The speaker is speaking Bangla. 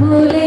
মূলে